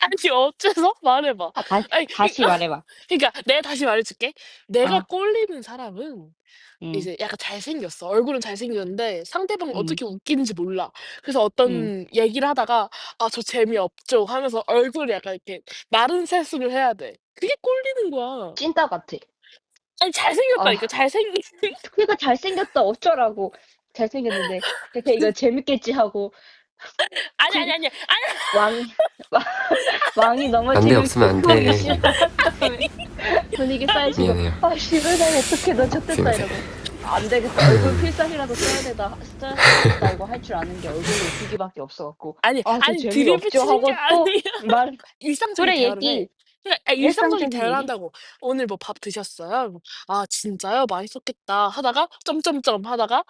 아니 어째서? 말해봐. 아, 다, 아니 다시 이- 말해봐. 그러니까 내가 다시 말해줄게. 내가 아. 꼴리는 사람은 음, 이제 약간 잘생겼어. 얼굴은 잘생겼는데 상대방이 음. 어떻게 웃기는지 몰라. 그래서 어떤 음. 얘기를 하다가 아 저 재미없죠 하면서 얼굴을 약간 이렇게 마른 세수를 해야 돼. 그게 꼴리는 거야. 찐따 같아. 아니 잘생겼다니까 아. 잘생긴 그러니까 잘생겼다 어쩌라고. 잘생겼는데 이렇게 이거 재밌겠지 하고 아니 아니 아니 아니 왕이 왕- 왕이 너무 안돼 지금 없으면 안 돼 분위기 쌓이시고 미안해요 아나 어떻게 너 쳤댔다. 이러고 안 되겠다 얼굴 필살이라도 써야 되다 써야 되겠다 이거 할 줄 아는 게 얼굴 웃기기밖에 없어갖고 아니 아, 저 아니 드립을 없죠 치는 하고 게또 아니야. 말 일상적인 그래 대화를 해. 얘기 그냥 아, 일상적인 일상적인 대화를 얘기? 한다고. 오늘 뭐 밥 드셨어요? 뭐, 아 진짜요? 맛있었겠다. 하다가 점점점 하다가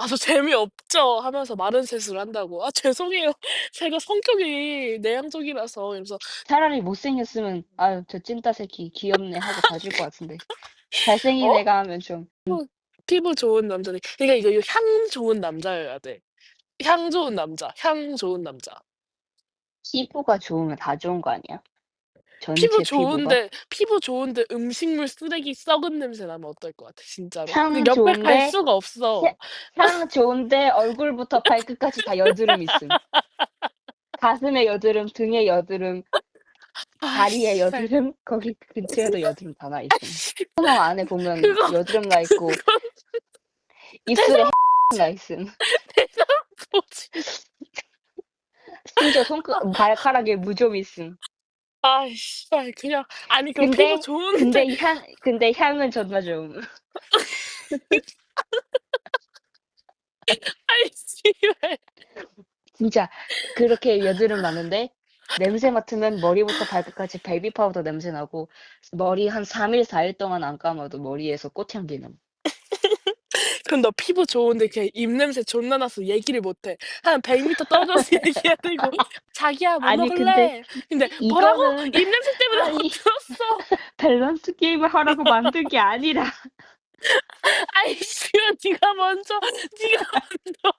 아 저 재미없죠 하면서 마른 세수를 한다고. 아 죄송해요. 제가 성격이 내향적이라서 이러면서 차라리 못생겼으면 아유 저 찐따 새끼 귀엽네 하고 봐줄 것 같은데 잘생긴 어? 애가 하면 좀 피부 좋은 남자들. 그러니까 이거, 이거 향 좋은 남자여야 돼. 향 좋은 남자. 향 좋은 남자. 피부가 좋으면 다 좋은 거 아니야? 전체 피부 피부가 좋은데 피부 좋은데 음식물 쓰레기 썩은 냄새 나면 어떨 것 같아 진짜로. 향그 옆에 갈 좋은데 수가 없어. 향- 향 좋은데 얼굴부터 발끝까지 다 여드름 있음. 가슴에 여드름, 등에 여드름, 아, 다리에 씨발. 여드름, 거기 근처에도 여드름 다 나 있음. 씨, 손목 안에 보면 그거- 여드름 나 있고 입술에 나 있음. 뭐지? 심지어 손끝 발가락에 무좀 있음. 아 씨발 그냥 아니 그 근데- 좋은데 근데 향 근데 향은 존나 좋음. 아이 씨발 진짜 그렇게 여드름 나는데 냄새 맡으면 머리부터 발끝까지 베이비 파우더 냄새 나고 머리 한 3 일 4 일 동안 안 감아도 머리에서 꽃향기 남. 그럼 너 피부 좋은데 걔 입냄새 존나 나서 얘기를 못해 한 100m 떨어져서 얘기해야 되고 자기야 뭐 아니, 먹을래? 근데, 뭐라고? 이거는 입냄새 때문에 아니. 못 들었어 밸런스 게임을 하라고 만든 게 아니라 아이 씨발 네가 먼저 네가 먼저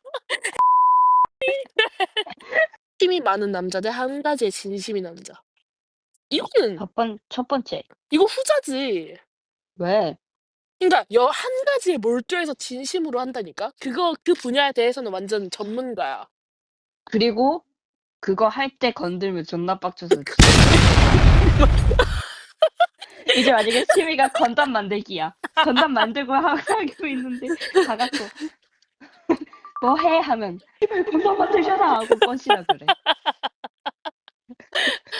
힘이 많은 남자 대 한 가지의 진심인 남자 이거는 첫, 번, 첫 번째 이거 후자지 왜? 그러니까 여 한 가지에 몰두해서 진심으로 한다니까? 그거 그 분야에 대해서는 완전 전문가야. 그리고 그거 할 때 건들면 존나 빡쳐서 이제 만약에 취미가 건담 만들기야. 건담 만들고 하- 하고 있는데 가갖고 뭐 해? 하면 "제발 건담 만들잖아 하고 뻔씨라 그래.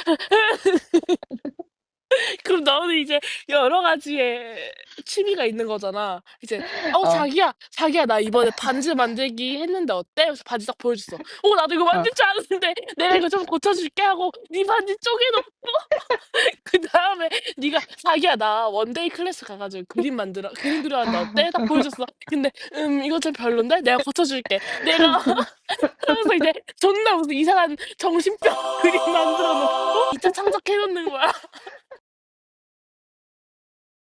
그럼 너는 이제 여러 가지의 취미가 있는 거잖아. 이제 어, 어. 자기야 자기야 나 이번에 반지 만들기 했는데 어때? 그래서 반지 딱 보여줬어. 어 나도 이거 만들 줄 아는데 내가 이거 좀 고쳐줄게 하고 네 반지 쪼개 놓고 그 다음에 네가 자기야 나 원데이 클래스 가 가지고 그림 만들어 그림 그려왔는데 어때? 딱 보여줬어. 근데 음 이거 좀 별론데 내가 고쳐줄게. 내가 하면서 이제 존나 무슨 이상한 정신병 그림 만들어 놓고 2 차 창작해 놓는 거야.